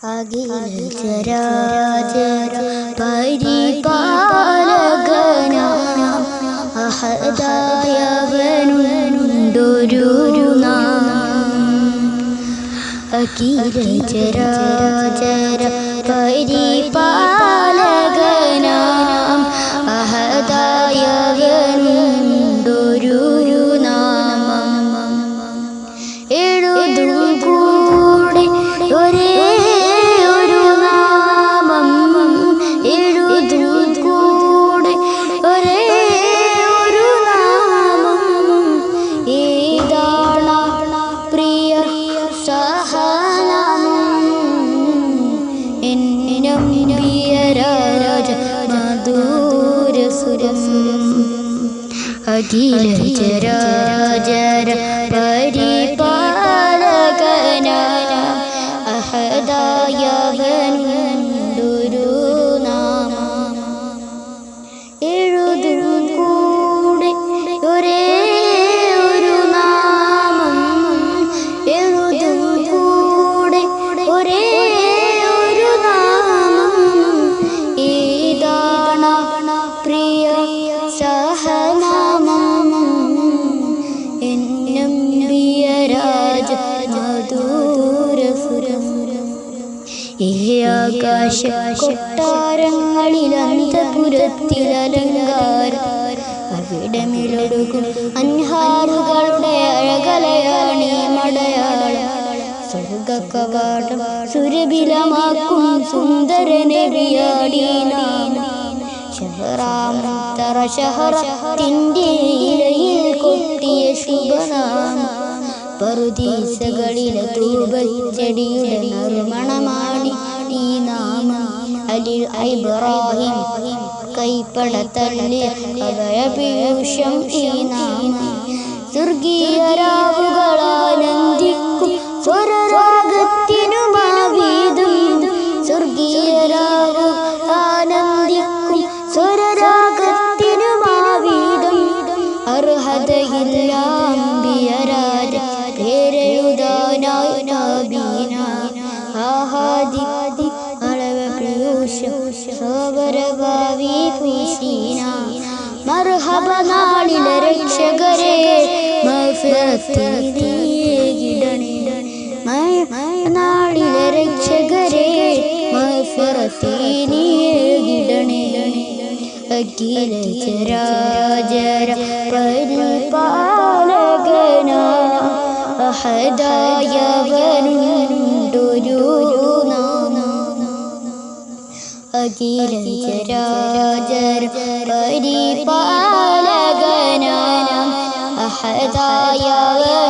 അഖില ചരാചര പരിപാലകനാം അഹദായവനുണ്ടൊരു അഖില ചരാചര പരിപാലകനാം മധുരസുരം അഖില ചരാചര പരിപാലകന ആകാശ കൊട്ടാരങ്ങളിൽ അന്തപുരത്തിൽ അലങ്കാരം അവിടെ മിളൊടുക്കും അൻഹാറുകളുടെ അഴകലയാണി മടയാള സ്വർഗ കവാടം സുരഭിലമാക്കും സുന്ദര നബിയാടീനാം ഷഹറാമുത്തറ ഷഹറത്തിന്റെ ഇലയിൽ കൊട്ടിയ ശുഭനാമ. പറുദീസകളിലെ ഈ നാമം അലിൽ ഇബ്രാഹിം കൈപ്പട തള്ളിയ അഭയപീയൂഷം ഈ നാമ. സ്വർഗീയരാവുകളാനന്ദിക്കും സ്വരരാഗത്തിനു മാവീതും സ്വർഗീയ രാവു ആനന്ദിക്കും സ്വരരാഗത്തിനു മാവീതും മർഹബ നാളിലെ രക്ഷകരെ മഫിറത്തിടണേ രക്ഷകരെ അഖില ചരാചര പരിപാലകന. അഹദായവനുണ്ടൊരു അഖില ചരാചര പരിപാലകന അഹദായവനുണ്ടൊരു